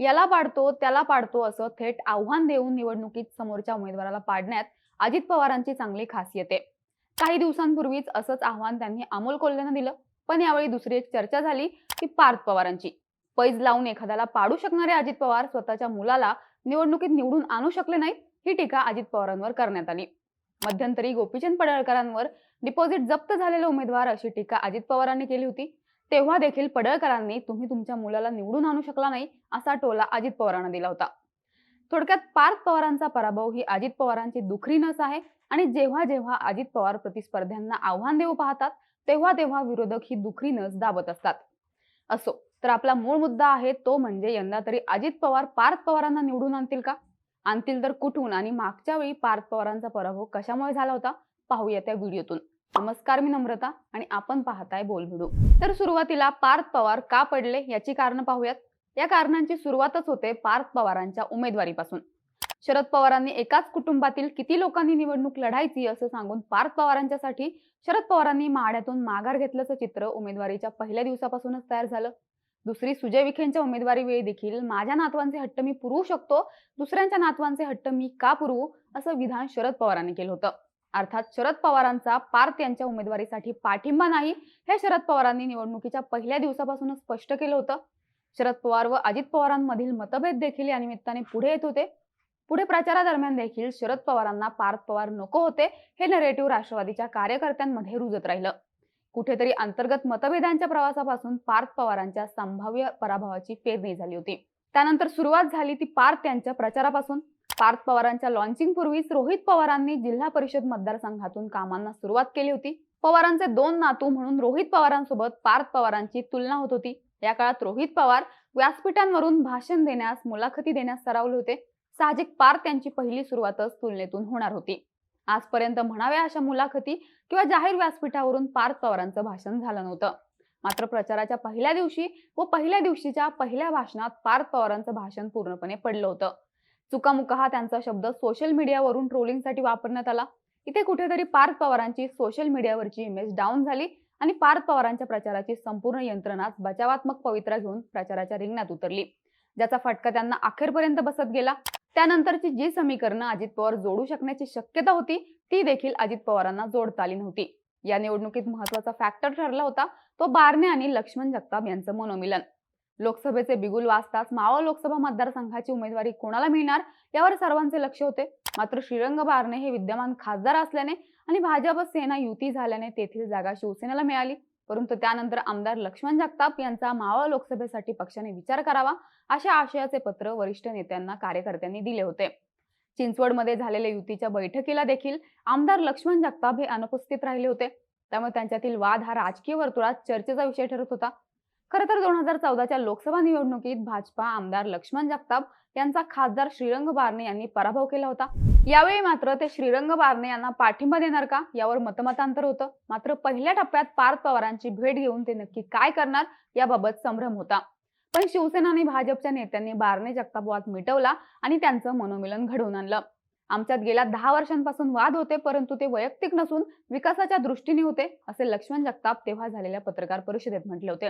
याला पाडतो त्याला पाडतो असं थेट आव्हान देऊन निवडणुकीत समोरच्या उमेदवाराला पाडण्यात अजित पवारांची चांगली खासियत आहे. काही दिवसांपूर्वीच असंच आव्हान त्यांनी अमोल कोल्हेनं दिलं पण यावेळी दुसरी एक चर्चा झाली ती पार्थ पवारांची. पैज लावून एखाद्याला पाडू शकणारे अजित पवार स्वतःच्या मुलाला निवडणुकीत निवडून आणू शकले नाहीत ही टीका अजित पवारांवर करण्यात आली. मध्यंतरी गोपीचंद पडळकरांवर डिपॉझिट जप्त झालेले उमेदवार अशी टीका अजित पवारांनी केली होती. तेव्हा देखील पडळकरांनी तुम्ही तुमच्या मुलाला निवडून आणू शकला नाही असा टोला अजित पवारांना दिला होता. थोडक्यात पार्थ पवारांचा पराभव ही अजित पवारांची दुखरी नस आहे आणि जेव्हा जेव्हा अजित पवार प्रतिस्पर्ध्यांना आव्हान देऊ पाहतात तेव्हा तेव्हा विरोधक ही दुखरी नस दाबत असतात. असो तर आपला मूळ मुद्दा आहे तो म्हणजे यंदा तरी अजित पवार पार्थ पवारांना निवडून आणतील का? आणतील तर कुठून? आणि मागच्या वेळी पार्थ पवारांचा पराभव कशामुळे झाला होता? पाहूया त्या व्हिडिओतून. नमस्कार मी नम्रता आणि आपण पाहताय बोलभिडू तर सुरुवातीला पार्थ पवार का पडले याची कारण पाहूयात. या कारणांची सुरुवातच होते पार्थ पवारांच्या उमेदवारीपासून. शरद पवारांनी एकाच कुटुंबातील किती लोकांनी निवडणूक लढायची असं सांगून पार्थ पवारांच्यासाठी शरद पवारांनी माड्यातून माघार घेतल्याचं चित्र उमेदवारीच्या पहिल्या दिवसापासूनच तयार झालं. दुसरी सुजय विखेंच्या उमेदवारी वेळी देखील माझ्या नातवांचे हट्ट मी पुरवू शकतो दुसऱ्यांच्या नातवांचे हट्ट मी का पुरवू असं विधान शरद पवारांनी केलं होतं. अर्थात शरद पवारांचा पार्थ यांच्या उमेदवारीसाठी पाठिंबा नाही हे शरद पवारांनी निवडणुकीच्या पहिल्या दिवसापासूनच स्पष्ट केलं होतं. शरद पवार व अजित पवारांमधील मतभेद देखील या निमित्ताने पुढे येत होते. पुढे प्रचारादरम्यान देखील शरद पवारांना पार्थ पवार नको होते हे नरेटिव्ह राष्ट्रवादीच्या कार्यकर्त्यांमध्ये रुजत राहिलं. कुठेतरी अंतर्गत मतभेदांच्या प्रवासापासून पार्थ पवारांच्या संभाव्य पराभवाची पेरणी झाली होती. त्यानंतर सुरुवात झाली ती पार्थ यांच्या प्रचारापासून. पार्थ पवारांच्या लॉन्चिंग पूर्वीच रोहित पवारांनी जिल्हा परिषद मतदारसंघातून कामांना सुरुवात केली होती. पवारांचे दोन नातू म्हणून रोहित पवारांसोबत पार्थ पवारांची तुलना होत होती. या काळात रोहित पवार व्यासपीठांवरून भाषण देण्यास मुलाखती देण्यास सरावले होते. साहजिक पार्थ यांची पहिली सुरुवातच तुलनेतून होणार होती. आजपर्यंत म्हणाव्या अशा मुलाखती किंवा जाहीर व्यासपीठावरून पार्थ पवारांचं भाषण झालं नव्हतं. मात्र प्रचाराच्या पहिल्या दिवशी व पहिल्या दिवशीच्या पहिल्या भाषणात पार्थ पवारांचं भाषण पूर्णपणे पडलं होतं. चुकामुका हा त्यांचा शब्द सोशल मीडियावरून ट्रोलिंगसाठी वापरण्यात आला. इथे कुठेतरी पार्थ पवारांची सोशल मीडियावरची इमेज डाऊन झाली आणि पार्थ पवारांच्या प्रचाराची संपूर्ण यंत्रणाच बचावात्मक पवित्रा घेऊन प्रचाराच्या रिंगणात उतरली. ज्याचा फटका त्यांना अखेरपर्यंत बसत गेला. त्यानंतरची जी समीकरणं अजित पवार जोडू शकण्याची शक्यता होती ती देखील अजित पवारांना जोडता आली नव्हती या निवडणुकीत महत्त्वाचा फॅक्टर ठरला होता तो बारणे आणि लक्ष्मण जगताप यांचं मनोमिलन. लोकसभेचे बिगुल वाजताच मावळ लोकसभा मतदारसंघाची उमेदवारी कोणाला मिळणार यावर सर्वांचे लक्ष होते. मात्र श्रीरंग बारणे हे विद्यमान खासदार असल्याने आणि भाजप सेना युती झाल्याने तेथील जागा शिवसेनेला मिळाली. परंतु त्यानंतर आमदार लक्ष्मण जगताप यांचा मावळ लोकसभेसाठी पक्षाने विचार करावा अशा आशयाचे पत्र वरिष्ठ नेत्यांना कार्यकर्त्यांनी दिले होते. चिंचवडमध्ये झालेल्या युतीच्या बैठकीला देखील आमदार लक्ष्मण जगताप हे अनुपस्थित राहिले होते. त्यामुळे त्यांच्यातील वाद हा राजकीय वर्तुळात चर्चेचा विषय ठरत होता. खरं तर दोन हजार चौदाच्या लोकसभा निवडणुकीत भाजपा आमदार लक्ष्मण जगताप यांचा खासदार श्रीरंग बारणे यांनी पराभव केला होता. यावेळी मात्र ते श्रीरंग बारणे यांना पाठिंबा देणार का यावर मतमतांतर होतं. मात्र पहिल्या टप्प्यात पार्थ पवारांची भेट घेऊन ते नक्की काय करणार याबाबत संभ्रम होता. पण शिवसेना आणि भाजपच्या नेत्यांनी बारणे जगताप वाद मिटवला आणि त्यांचं मनोमिलन घडवून आणलं. आमच्यात गेल्या दहा वर्षांपासून वाद होते परंतु ते वैयक्तिक नसून विकासाच्या दृष्टीने होते असे लक्ष्मण जगताप तेव्हा झालेल्या पत्रकार परिषदेत म्हटले होते.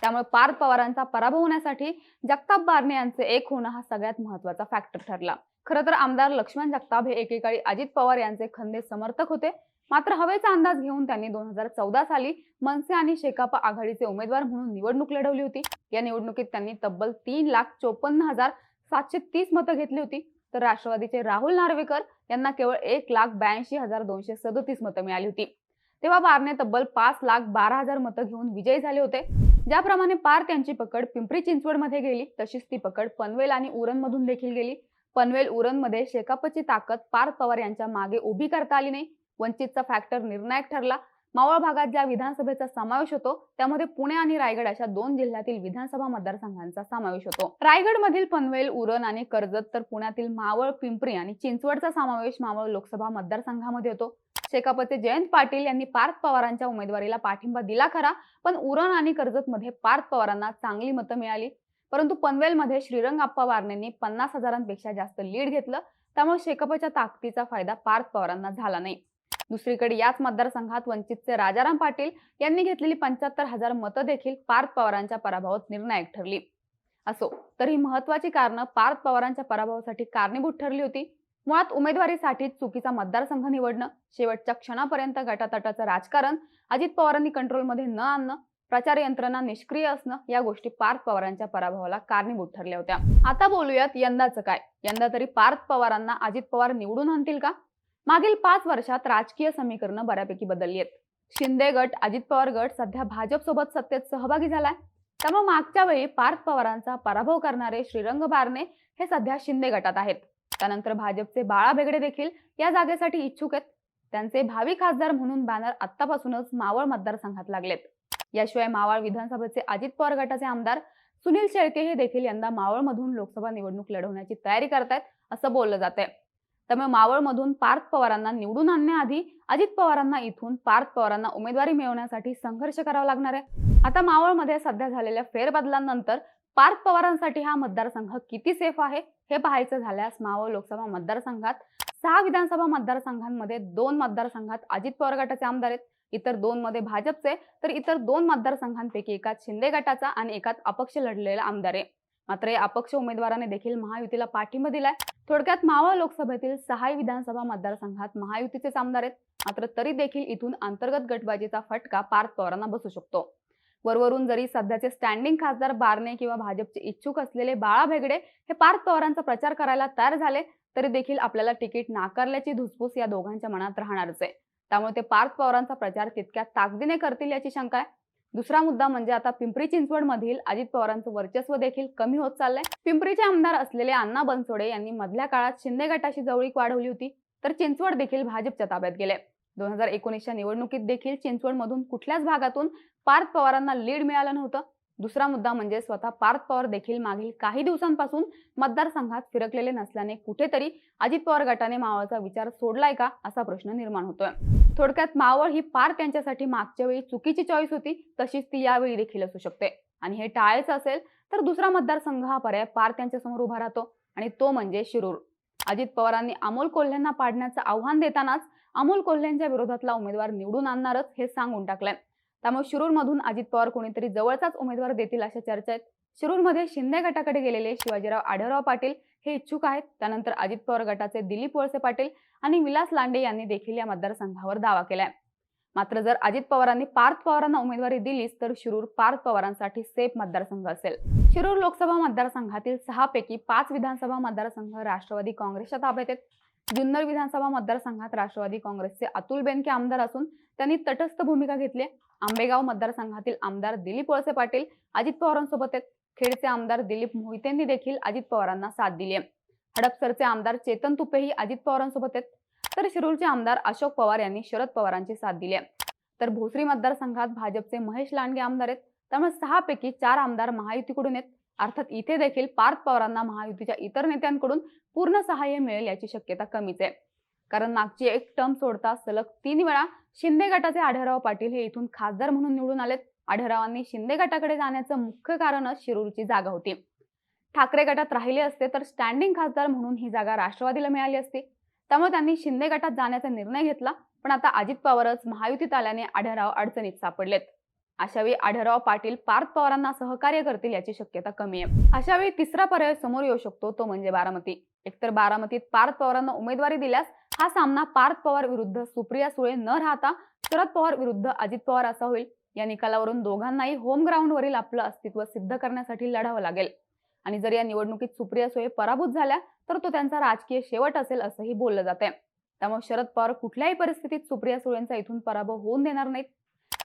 त्यामुळे पार्थ पवारांचा पराभव होण्यासाठी जगताप बारणे यांचे एक होणं हा सगळ्यात महत्त्वाचा फॅक्टर ठरला. खरं तर आमदार लक्ष्मण जगताप हे एकेकाळी अजित पवार यांचे खंदे समर्थक होते. मात्र हवेचा अंदाज घेऊन त्यांनी दोन हजार चौदा साली मनसे आणि शेकापा आघाडीचे उमेदवार म्हणून निवडणूक लढवली होती. या निवडणुकीत त्यांनी तब्बल तीन लाख चोपन्न हजार सातशे तीस मतं घेतली होती. तर राष्ट्रवादीचे राहुल नार्वेकर यांना केवळ एक लाख ब्याऐंशी हजार दोनशे सदोतीस मतं मिळाली होती. तेव्हा बारने तब्बल पाच लाख बारा हजार मतं घेऊन विजयी झाले होते. ज्याप्रमाणे पार्थ यांची पकड पिंपरी चिंचवडमध्ये गेली तशीच ती पकड पनवेल आणि उरणमधून देखील गेली. पनवेल उरणमध्ये शेकापची ताकद पार्थ पवार यांच्या मागे उभी करता आली नाही. वंचितचा फॅक्टर निर्णायक ठरला. मावळ भागात ज्या विधानसभेचा समावेश होतो त्यामध्ये पुणे आणि रायगड अशा दोन जिल्ह्यातील विधानसभा मतदारसंघांचा समावेश होतो. रायगडमधील पनवेल उरण आणि कर्जत तर पुण्यातील मावळ पिंपरी आणि चिंचवडचा समावेश मावळ लोकसभा मतदारसंघामध्ये होतो. शेकापचे जयंत पाटील यांनी पार्थ पवारांच्या उमेदवारीला पाठिंबा दिला खरा पण उरण आणि कर्जतमध्ये पार्थ पवारांना चांगली मतं मिळाली. परंतु पनवेलमध्ये श्रीरंग आप्पा वारणेंनी पन्नास हजारांपेक्षा जास्त लीड घेतलं त्यामुळे शेकापच्या ताकदीचा फायदा पार्थ पवारांना झाला नाही. दुसरीकडे याच मतदारसंघात वंचितचे राजाराम पाटील यांनी घेतलेली पंच्याहत्तर हजार मतं देखील पार्थ पवारांच्या पराभवात निर्णायक ठरली. असो तर ही महत्वाची कारणं पार्थ पवारांच्या पराभवासाठी कारणीभूत ठरली होती. मुळात उमेदवारीसाठी चुकीचा मतदारसंघ निवडणं शेवटच्या क्षणापर्यंत गटातटाचं राजकारण अजित पवारांनी कंट्रोलमध्ये न आणणं प्रचार यंत्रणा निष्क्रिय असणं या गोष्टी पार्थ पवारांच्या पराभवाला कारणीभूत ठरल्या होत्या. आता बोलूयात यंदाचं काय? यंदा तरी पार्थ पवारांना अजित पवार निवडून आणतील का? मागील पाच वर्षात राजकीय समीकरणं बऱ्यापैकी बदलली आहेत. शिंदे गट अजित पवार गट सध्या भाजप सोबत सत्तेत सहभागी झालाय. त्यामुळे मागच्या वेळी पार्थ पवारांचा पराभव करणारे श्रीरंग बारणे हे सध्या शिंदे गटात आहेत. त्यानंतर भाजपचे बाळा बेगडे देखील या जागेसाठी इच्छुक आहेत. त्यांचे भावी खासदार म्हणून बॅनर आतापासूनच मावळ मतदारसंघात लागलेत. याशिवाय मावळ विधानसभेचे अजित पवार गटाचे आमदार सुनील शेळके हे देखील यंदा मावळमधून लोकसभा निवडणूक लढवण्याची तयारी करतायत असं बोललं जात आहे त्यामुळे मावळमधून पार्थ पवारांना निवडून आणण्याआधी अजित पवारांना इथून पार्थ पवारांना उमेदवारी मिळवण्यासाठी संघर्ष करावा लागणार आहे. आता मावळमध्ये सध्या झालेल्या फेरबदलांनंतर पार्थ पवारांसाठी हा मतदारसंघ किती सेफ आहे हे पाहायचं झाल्यास मावळ लोकसभा मतदारसंघात सहा विधानसभा मतदारसंघांमध्ये दोन मतदारसंघात अजित पवार गटाचे आमदार आहेत इतर दोन मध्ये भाजपचे तर इतर दोन मतदारसंघांपैकी एकात शिंदे गटाचा आणि एकात अपक्ष लढलेला आमदार आहे. मात्र या अपक्ष उमेदवाराने देखील महायुतीला पाठिंबा दिलाय. थोडक्यात मावळ लोकसभेतील सहा विधानसभा मतदारसंघात महायुतीचेच आमदार आहेत मात्र तरी देखील इथून अंतर्गत गटबाजीचा फटका पार्थ पवारांना बसू शकतो. वरवरून जरी सध्याचे स्टँडिंग खासदार बारणे किंवा भाजपचे इच्छुक असलेले बाळा भेगडे हे पार्थ पवारांचा प्रचार करायला तयार झाले तरी देखील आपल्याला तिकीट नाकारल्याची धुसफूस या दोघांच्या मनात राहणारच आहे. त्यामुळे ते पार्थ पवारांचा प्रचार तितक्या ताकदीने करतील याची शंका आहे. दुसरा मुद्दा म्हणजे आता पिंपरी चिंचवड मधील अजित पवारांचं वर्चस्व देखील कमी होत चाललंय. पिंपरीचे आमदार असलेले अण्णा बनसोडे यांनी मधल्या काळात शिंदे गटाशी जवळीक वाढवली होती तर चिंचवड देखील भाजपच्या ताब्यात गेले. दोन हजार एकोणीसच्या निवडणुकीत देखील चिंचवडमधून कुठल्याच भागातून पार्थ पवारांना लीड मिळालं नव्हतं. दुसरा मुद्दा म्हणजे स्वतः पार्थ पवार देखील मागील काही दिवसांपासून मतदारसंघात फिरकलेले नसल्याने कुठेतरी अजित पवार गटाने मावळचा विचार सोडलाय का असा प्रश्न निर्माण होतोय. थोडक्यात मावळ ही पार्थ यांच्यासाठी मागच्या वेळी चुकीची चॉईस होती तशीच ती यावेळी देखील असू शकते. आणि हे टाळायचं असेल तर दुसरा मतदारसंघ हा पर्याय पार्थ यांच्या समोर उभा राहतो आणि तो म्हणजे शिरूर. अजित पवारांनी अमोल कोल्ह्यांना पाडण्याचं आव्हान देतानाच अमोल कोल्हेंच्या विरोधातला उमेदवार निवडून आणणारच हे सांगून टाकलंय. त्यामुळे शिरूरमधून अजित पवार कोणीतरी जवळचाच उमेदवार देतील अशा चर्चा आहेत. शिरूरमध्ये शिंदे गटाकडे गेलेले शिवाजीराव आढळराव पाटील हे इच्छुक आहेत. त्यानंतर अजित पवार गटाचे दिलीप वळसे पाटील आणि विलास लांडे यांनी देखील या मतदारसंघावर दावा केलाय. मात्र जर अजित पवारांनी पार्थ पवारांना उमेदवारी दिलीच तर शिरूर पार्थ पवारांसाठी सेफ मतदारसंघ असेल. शिरूर लोकसभा मतदारसंघातील सहा पैकी पाच विधानसभा मतदारसंघ राष्ट्रवादी काँग्रेसच्या ताब्यात आहेत. जुन्नर विधानसभा मतदारसंघात राष्ट्रवादी काँग्रेसचे अतुल बेनके आमदार असून त्यांनी तटस्थ भूमिका घेतली आंबेगाव मतदारसंघातील आमदार दिलीप वळसे पाटील अजित पवारांसोबत आहेत. खेडचे आमदार दिलीप मोहितेंनी देखील अजित पवारांना साथ दिली आहे. हडपसरचे आमदार चेतन तुपेही अजित पवारांसोबत आहेत. तर शिरूरचे आमदार अशोक पवार यांनी शरद पवारांची साथ दिली आहे. तर भोसरी मतदारसंघात भाजपचे महेश लांडगे आमदार आहेत. त्यामुळे सहा पैकी चार आमदार महायुतीकडून आहेत. अर्थात इथे देखील पार्थ पवारांना महायुतीच्या इतर नेत्यांकडून पूर्ण सहाय्य मिळेल याची शक्यता कमीच आहे. कारण मागची एक टर्म सोडता सलग तीन वेळा शिंदे गटाचे आढळराव पाटील हे इथून खासदार म्हणून निवडून आलेत. आढळरावांनी शिंदे गटाकडे जाण्याचं मुख्य कारणच शिरूरची जागा होती. ठाकरे गटात राहिले असते तर स्टँडिंग खासदार म्हणून ही जागा राष्ट्रवादीला मिळाली असती. त्यामुळे त्यांनी शिंदे गटात जाण्याचा निर्णय घेतला पण आता अजित पवारच महायुतीत आल्याने आढळराव अडचणीत सापडलेत. अशावेळी आढळराव पाटील पार्थ पवारांना सहकार्य करतील याची शक्यता कमी आहे. अशावेळी तिसरा पर्याय समोर येऊ शकतो तो म्हणजे बारामती. एकतर बारामतीत पार्थ पवारांना उमेदवारी दिल्यास हा सामना पार्थ पवार विरुद्ध सुप्रिया सुळे न राहता शरद पवार विरुद्ध अजित पवार असा होईल. या निकालावरून दोघांनाही होम ग्राउंडवरील आपलं अस्तित्व सिद्ध करण्यासाठी लढावं लागेल. आणि जर या निवडणुकीत सुप्रिया सुळे पराभूत झाल्या तर तो त्यांचा राजकीय शेवट असेल असंही बोललं जाते त्यामुळे शरद पवार कुठल्याही परिस्थितीत सुप्रिया सुळेंचा इथून पराभव होऊन देणार नाहीत.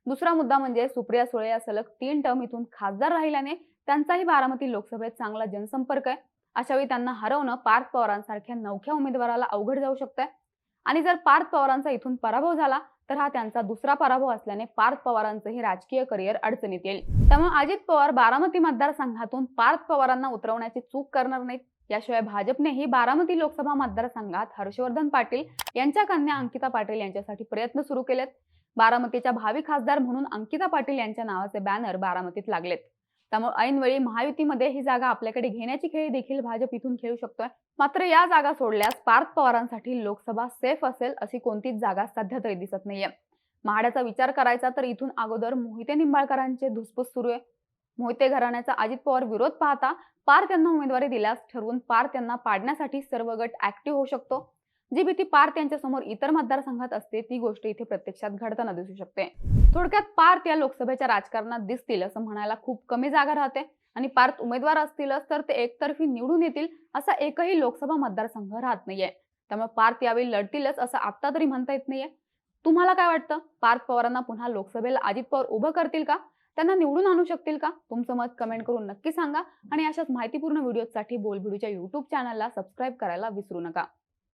दुसरा मुद्दा म्हणजे सुप्रिया सुळे या सलग तीन टर्म इथून खासदार राहिल्याने त्यांचाही बारामती लोकसभेत चांगला जनसंपर्क आहे. अशावेळी त्यांना हरवणं पार्थ पवारांसारख्या नवख्या उमेदवाराला अवघड जाऊ शकतंय. आणि जर पार्थ पवारांचा इथून पराभव झाला तर हा त्यांचा दुसरा पराभव असल्याने पार्थ पवारांचंही राजकीय करिअर अडचणीत येईल. त्यामुळे अजित पवार बारामती मतदारसंघातून पार्थ पवारांना उतरवण्याची चूक करणार नाहीत. याशिवाय भाजपनेही बारामती लोकसभा मतदारसंघात हर्षवर्धन पाटील यांच्या कन्या अंकिता पाटील यांच्यासाठी प्रयत्न सुरू केलेत. बारामतीच्या भावी खासदार म्हणून अंकिता पाटील यांच्या नावाचे बॅनर बारामतीत लागलेत. त्यामुळे ऐनवेळी महायुतीमध्ये ही जागा आपल्याकडे घेण्याची खेळी देखील भाजप इथून खेळू शकतोय. मात्र या जागा सोडल्यास पार्थ पवारांसाठी लोकसभा सेफ असेल अशी कोणतीच जागा सध्या तरी दिसत नाहीये. महाड्याचा विचार करायचा तर इथून अगोदर मोहिते निंबाळकरांचे धुसफूस सुरू आहे. मोहिते घराण्याचा अजित पवार विरोध पाहता पार त्यांना उमेदवारी दिल्यास ठरवून पार त्यांना पाडण्यासाठी सर्व गट ऍक्टिव्ह होऊ शकतो. जी भीती पार्थ त्यांच्यासमोर इतर मतदारसंघात असते ती गोष्ट इथे प्रत्यक्षात घडताना दिसू शकते. थोडक्यात पार्थ या लोकसभेच्या राजकारणात दिसतील असं म्हणायला खूप कमी जागा राहते. आणि पार्थ उमेदवार असतीलच तर ते एकतर्फी निवडून येतील असा एकही लोकसभा मतदारसंघ राहत नाहीये. त्यामुळे पार्थ यावेळी लढतीलच असं आता तरी म्हणता येत नाहीये. तुम्हाला काय वाटतं? पार्थ पवारांना पुन्हा लोकसभेला अजित पवार उभं करतील का? त्यांना निवडून आणू शकतील का? तुमचं मत कमेंट करून नक्की सांगा. आणि अशाच माहितीपूर्ण व्हिडिओसाठी बोलबिडूच्या युट्यूब चॅनलला सबस्क्राईब करायला विसरू नका.